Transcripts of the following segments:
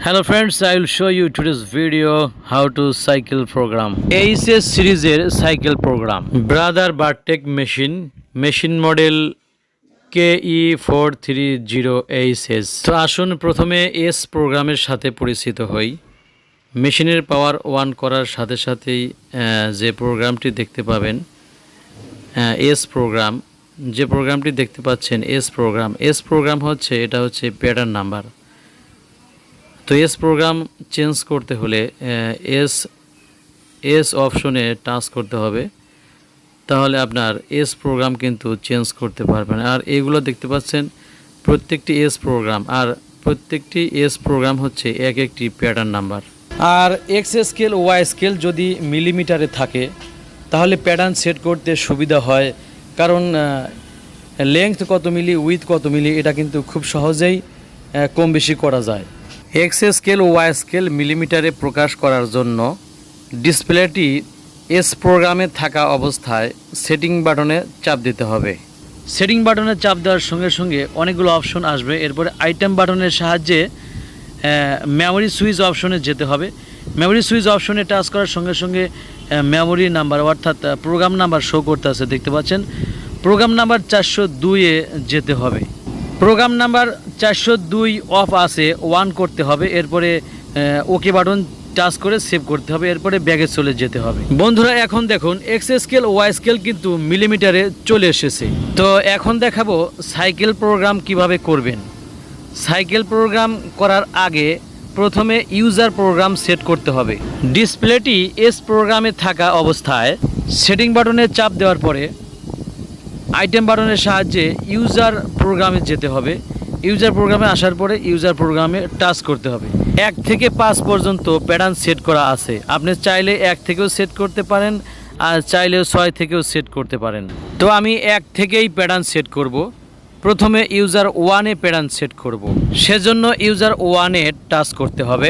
Hello friends, I will show you today's video how to cycle program. ACS সিরিজের cycle program Brother bartack machine machine model K E four three zero HS তো আসুন প্রথমে S প্রোগ্রামের সাথে পরিচিত হই। মেশিনের পাওয়ার ওয়ান করার সাথে সাথেই যে প্রোগ্রামটি দেখতে পাবেন এস প্রোগ্রাম যে প্রোগ্রামটি দেখতে পাচ্ছেন এস প্রোগ্রাম এস প্রোগ্রাম হচ্ছে এটা হচ্ছে প্যাটার্ন নাম্বার তো এস প্রোগ্রাম চেঞ্জ করতে হলে এস এস অপশনে টাচ করতে হবে। তাহলে আপনার এস প্রোগ্রাম কিন্তু চেঞ্জ করতে পারবেন আর এগুলো দেখতে পাচ্ছেন, প্রত্যেকটি এস প্রোগ্রাম আর প্রত্যেকটি এস প্রোগ্রাম হচ্ছে এক একটি প্যাটার্ন নাম্বার আর এক্স স্কেল ওয়াই স্কেল যদি মিলিমিটারে থাকে, তাহলে প্যাটার্ন সেট করতে সুবিধা হয়। কারণ লেংথ কত মিলি উইথ কত মিলি এটা কিন্তু খুব সহজেই কম বেশি করা যায়। এক্স স্কেল ওয়াই স্কেল মিলিমিটারে প্রকাশ করার জন্য ডিসপ্লেটি এস প্রোগ্রামে থাকা অবস্থায় সেটিং বাটনে চাপ দিতে হবে। সেটিং বাটনে চাপ দেওয়ার সঙ্গে সঙ্গে অনেকগুলো অপশন আসবে। এরপরে আইটেম বাটনের সাহায্যে মেমোরি সুইচ অপশনে যেতে হবে। মেমোরি সুইচ অপশনে টাচ করার সঙ্গে সঙ্গে মেমোরি নাম্বার অর্থাৎ প্রোগ্রাম নাম্বার শো করতে আছে, দেখতে পাচ্ছেন? প্রোগ্রাম নাম্বার চারশো দুইয়ে যেতে হবে। প্রোগ্রাম নাম্বার চারশো দুই অফ আছে ওয়ান করতে হবে, এরপরে ওকে বাটন টাচ করে সেভ করতে হবে, এরপরে ব্যাগে চলে যেতে হবে। বন্ধুরা, এখন দেখুন এক্স স্কেল ওয়াই স্কেল কিন্তু মিলিমিটারে চলে এসেছে। তো এখন দেখাবো সাইকেল প্রোগ্রাম কীভাবে করবেন। সাইকেল প্রোগ্রাম করার আগে প্রথমে ইউজার প্রোগ্রাম সেট করতে হবে। ডিসপ্লেটি এস প্রোগ্রামে থাকা অবস্থায় সেটিং বাটনে চাপ দেওয়ার পরে আইটেম বাটনের সাহায্যে ইউজার প্রোগ্রামে যেতে হবে। ইউজার প্রোগ্রামে আসার পরে ইউজার প্রোগ্রামে টাচ করতে হবে। এক থেকে পাঁচ পর্যন্ত প্যাটার্ন সেট করা আছে। আপনি চাইলে এক থেকেও সেট করতে পারেন, আর চাইলেও ছয় থেকেও সেট করতে পারেন। তো আমি এক থেকেই প্যাটার্ন সেট করব। প্রথমে ইউজার ওয়ানে প্যাটার্ন সেট করব। সেজন্য ইউজার ওয়ানে টাচ করতে হবে।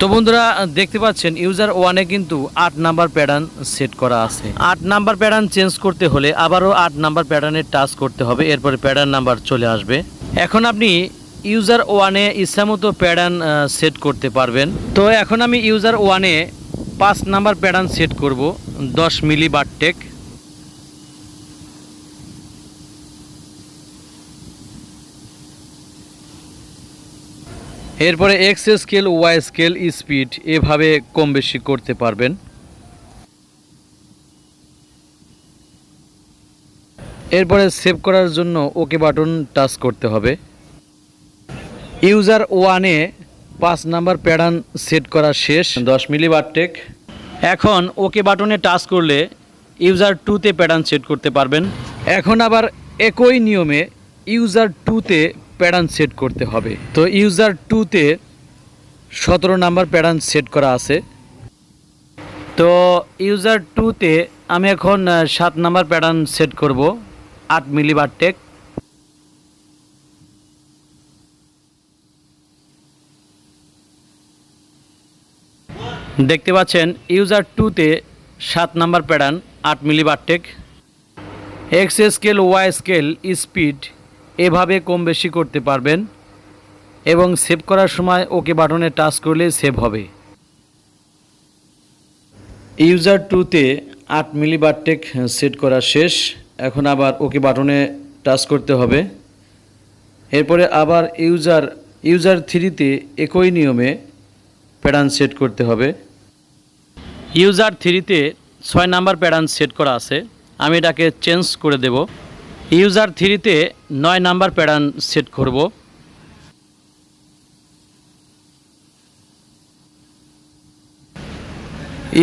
তো বন্ধুরা, দেখতে পাচ্ছেন ইউজার ওয়ানে কিন্তু আট নাম্বার প্যাটার্ন সেট করা আছে। আট নাম্বার প্যাটার্ন চেঞ্জ করতে হলে আবারও আট নাম্বার প্যাটার্নে টাচ করতে হবে, এরপরে প্যাটার্ন নাম্বার চলে আসবে। এখন আপনি ইউজার ওয়ানে ইচ্ছামতো প্যাটার্ন সেট করতে পারবেন। তো এখন আমি ইউজার ওয়ানে পাঁচ নাম্বার প্যাটার্ন সেট করব, দশ মিলি বারটেক এরপরে X scale Y scale speed এভাবে কম বেশি করতে পারবেন। এরপরে সেভ করার জন্য ওকে বাটন টাচ করতে হবে। ইউজার ওয়ানে পাঁচ নাম্বার প্যাটার্ন সেট করা শেষ। দশ মিলি বারটেক এখন ওকে বাটনে টাচ করলে ইউজার টুতে প্যাটার্ন সেট করতে পারবেন। এখন আবার একই নিয়মে ইউজার টুতে প্যাটার্ন সেট করতে হবে। তো ইউজার টুতে সতেরো নাম্বার প্যাটার্ন সেট করা আছে। তো ইউজার টুতে আমি এখন সাত নাম্বার প্যাটার্ন সেট করব, আট মিলি বারটেক দেখতে পাচ্ছেন, ইউজার টুতে সাত নাম্বার প্যাটার্ন, আট milli bartack X scale, Y scale, speed এভাবে কম বেশি করতে পারবেন এবং সেভ করার সময় ওকে বাটনে টাচ করলে সেভ হবে। ইউজার টুতে আট মিলি বারটেক সেট করা শেষ। এখন আবার ওকে বাটনে টাচ করতে হবে। এরপরে আবার ইউজার ইউজার থ্রিতে একই নিয়মে প্যাটার্ন সেট করতে হবে। ইউজার থ্রিতে ছয় নাম্বার প্যাটার্ন সেট করা আছে। আমি এটাকে চেঞ্জ করে দেব। ইউজার থ্রিতে নয় নাম্বার প্যাটার্ন সেট করব।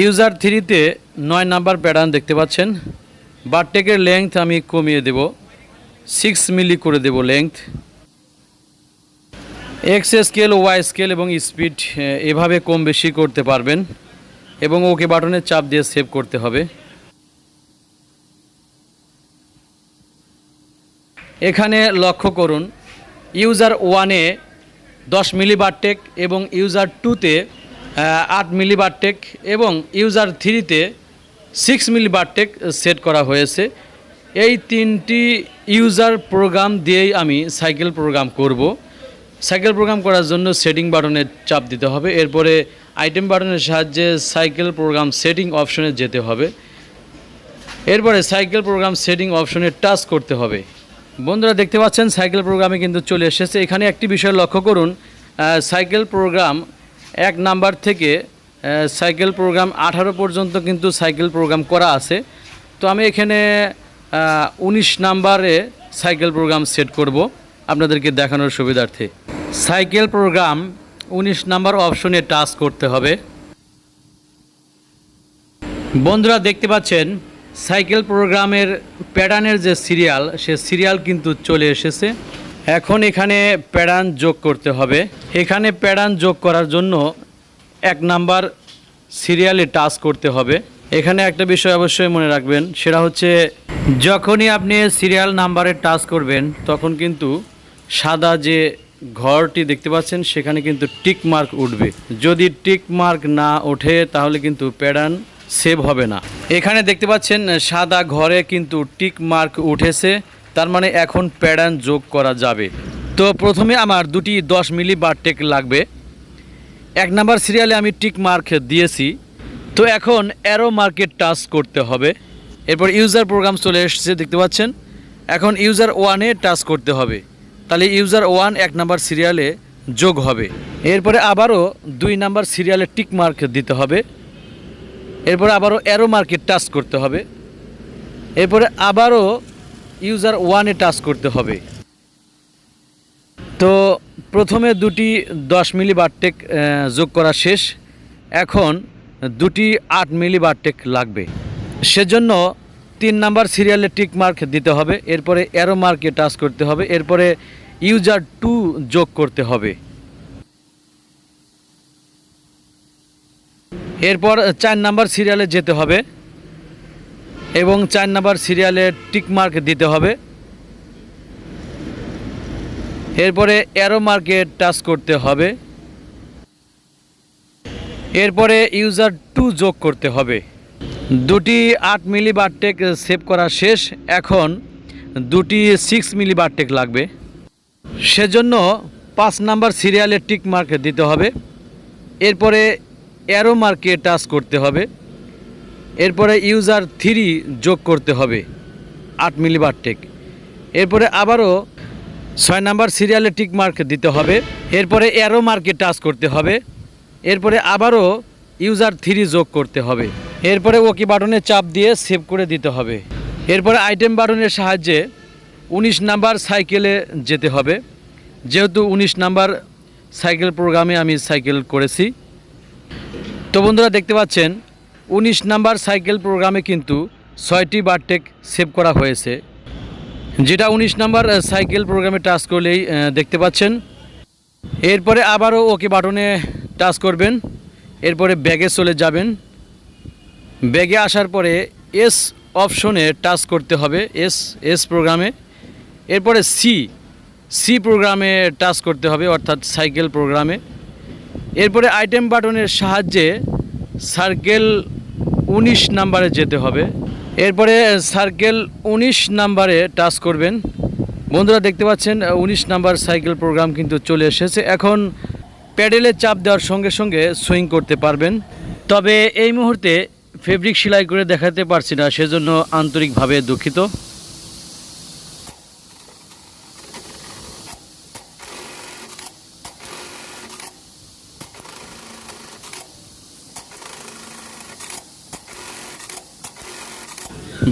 ইউজার থ্রিতে নয় নাম্বার প্যাটার্ন দেখতে পাচ্ছেন। বারটেকের লেংথ আমি কমিয়ে দেব। সিক্স মিলি করে দেব length X scale Y scale এবং স্পিড এভাবে কম বেশি করতে পারবেন এবং ওকে বাটনে চাপ দিয়ে সেভ করতে হবে। এখানে লক্ষ্য করুন ইউজার ওয়ানে দশ মিলি বারটেক এবং ইউজার টুতে আট মিলি বারটেক এবং ইউজার থ্রিতে সিক্স মিলি বারটেক সেট করা হয়েছে। এই তিনটি ইউজার প্রোগ্রাম দিয়েই আমি সাইকেল প্রোগ্রাম করব। সাইকেল প্রোগ্রাম করার জন্য সেটিং বাটনে চাপ দিতে হবে। এরপরে আইটেম বাটনের সাহায্যে সাইকেল প্রোগ্রাম সেটিং অপশনে যেতে হবে। এরপরে সাইকেল প্রোগ্রাম সেটিং অপশনে টাচ করতে হবে। বন্ধুরা দেখতে পাচ্ছেন, সাইকেল প্রোগ্রামে কিন্তু চলে এসেছে। এখানে একটি বিষয় লক্ষ্য করুন সাইকেল প্রোগ্রাম এক নাম্বার থেকে সাইকেল প্রোগ্রাম আঠারো পর্যন্ত কিন্তু সাইকেল প্রোগ্রাম করা আছে। তো আমি এখানে উনিশ নাম্বারে সাইকেল প্রোগ্রাম সেট করব আপনাদেরকে দেখানোর সুবিধার্থে। সাইকেল প্রোগ্রাম উনিশ নাম্বার অপশনে টাচ করতে হবে। বন্ধুরা দেখতে পাচ্ছেন সাইকেল প্রোগ্রামের প্যাটার্নের যে সিরিয়াল, সে সিরিয়াল কিন্তু চলে এসেছে। এখন এখানে প্যাডান যোগ করতে হবে। এখানে প্যাডান যোগ করার জন্য এক নাম্বার সিরিয়ালে টাচ করতে হবে। এখানে একটা বিষয় অবশ্যই মনে রাখবেন, সেটা হচ্ছে যখনই আপনি সিরিয়াল নাম্বারে টাচ করবেন, তখন কিন্তু সাদা যে ঘরটি দেখতে পাচ্ছেন, সেখানে কিন্তু টিক মার্ক উঠবে। যদি টিক মার্ক না ওঠে, তাহলে কিন্তু প্যাটার্ন সেভ হবে না। এখানে দেখতে পাচ্ছেন সাদা ঘরে কিন্তু টিক মার্ক উঠেছে। তার মানে এখন প্যাটার্ন যোগ করা যাবে। তো প্রথমে আমার দুটি দশ মিলি বারটেক লাগবে। এক নাম্বার সিরিয়ালে আমি টিক মার্ক দিয়েছি। তো এখন অ্যারো মার্কেট টাচ করতে হবে। এরপর ইউজার প্রোগ্রাম চলে এসেছে, দেখতে পাচ্ছেন। এখন ইউজার ওয়ানে টাচ করতে হবে। তাহলে ইউজার ওয়ান এক নাম্বার সিরিয়ালে যোগ হবে। এরপরে আবারও দুই নাম্বার সিরিয়ালে টিক মার্ক দিতে হবে। এরপরে আবারও অ্যারো মার্কেট টাচ করতে হবে। এরপরে আবারও ইউজার ওয়ানে টাচ করতে হবে। তো প্রথমে দুটি দশ মিলি বারটেক যোগ করা শেষ। এখন দুটি আট মিলি বারটেক লাগবে। সেজন্য তিন নাম্বার সিরিয়ালে টিক মার্ক দিতে হবে। এরপরে অ্যারো মার্কে টাচ করতে হবে। এরপরে ইউজার টু যোগ করতে হবে। এরপর চার নাম্বার সিরিয়ালে যেতে হবে এবং চার নাম্বার সিরিয়ালে টিক মার্ক দিতে হবে। এরপরে অ্যারো মার্কে টাচ করতে হবে। এরপরে ইউজার টু যোগ করতে হবে। দুটি আট মিলি বারটেক সেভ করা শেষ। এখন দুটি সিক্স মিলি বারটেক লাগবে। সেজন্য পাঁচ নাম্বার সিরিয়ালে টিক মার্ক দিতে হবে। এরপরে অ্যারো মার্কে টাচ করতে হবে। এরপরে ইউজার থ্রি যোগ করতে হবে, আট মিলি বারটেক এরপরে আবারও ছয় নাম্বার সিরিয়ালে টিক মার্ক দিতে হবে, এরপরে অ্যারো মার্কে টাচ করতে হবে, এরপরে আবারও ইউজার থ্রি যোগ করতে হবে। এরপরে ওকে বাটনে চাপ দিয়ে সেভ করে দিতে হবে। এরপরে আইটেম বাটনের সাহায্যে উনিশ নাম্বার সাইকেলে যেতে হবে। যেহেতু উনিশ নাম্বার সাইকেল প্রোগ্রামে আমি সাইকেল করেছি। তো বন্ধুরা দেখতে পাচ্ছেন, উনিশ নাম্বার সাইকেল প্রোগ্রামে কিন্তু ছয়টি বারটেক সেভ করা হয়েছে। যেটা উনিশ নাম্বার সাইকেল প্রোগ্রামে টাচ করলেই দেখতে পাচ্ছেন। এরপরে আবারও ওকে বাটনে টাচ করবেন, এরপরে ব্যাগে চলে যাবেন। ব্যাগে আসার পরে এস অপশনে টাচ করতে হবে এস এস প্রোগ্রামে। এরপরে সি সি প্রোগ্রামে টাচ করতে হবে, অর্থাৎ সাইকেল প্রোগ্রামে। এরপরে আইটেম বাটনের সাহায্যে সার্কেল উনিশ নাম্বারে যেতে হবে। এরপরে সার্কেল উনিশ নাম্বারে টাচ করবেন। বন্ধুরা, দেখতে পাচ্ছেন উনিশ নাম্বার সাইকেল প্রোগ্রাম কিন্তু চলে এসেছে। এখন প্যাডেলে চাপ দেওয়ার সঙ্গে সঙ্গে সুইং করতে পারবেন। তবে এই মুহূর্তে ফেব্রিক সেলাই করে দেখাতে পারছি না, সেজন্য আন্তরিকভাবে দুঃখিত।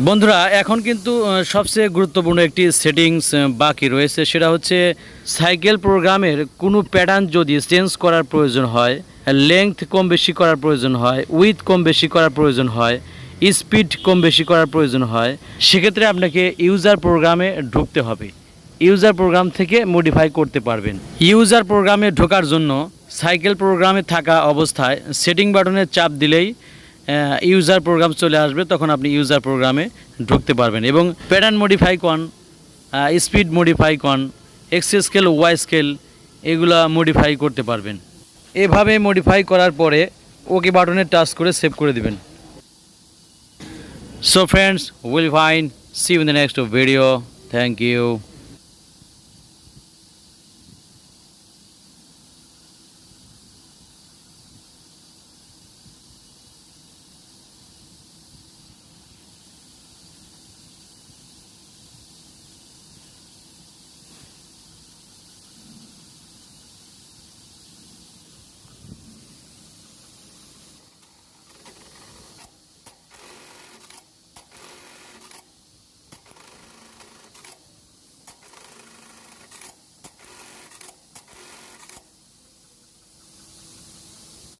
বন্ধুরা, এখন কিন্তু সবচেয়ে গুরুত্বপূর্ণ একটি সেটিংস বাকি রয়েছে। সেটা হচ্ছে সাইকেল প্রোগ্রামের কোনো প্যাটার্ন যদি চেঞ্জ করার প্রয়োজন হয় লেংথ কম বেশি করার প্রয়োজন হয় উইথ কম বেশি করার প্রয়োজন হয় স্পিড কম বেশি করার প্রয়োজন হয়, সেক্ষেত্রে আপনাকে ইউজার প্রোগ্রামে ঢুকতে হবে। ইউজার প্রোগ্রাম থেকে মডিফাই করতে পারবেন। ইউজার প্রোগ্রামে ঢোকার জন্য সাইকেল প্রোগ্রামে থাকা অবস্থায় সেটিং বাটনে চাপ দিলেই ইউজার প্রোগ্রাম চলে আসবে, তখন আপনি ইউজার প্রোগ্রামে ঢুকতে পারবেন। এবং প্যাটার্ন মডিফাই কন স্পিড মডিফাই কন এক্স স্কেল ওয়াই স্কেল এগুলা মডিফাই করতে পারবেন। এভাবে মডিফাই করার পরে ওকে বাটনে টাচ করে সেভ করে দিবেন। So friends will fine see in the next video thank you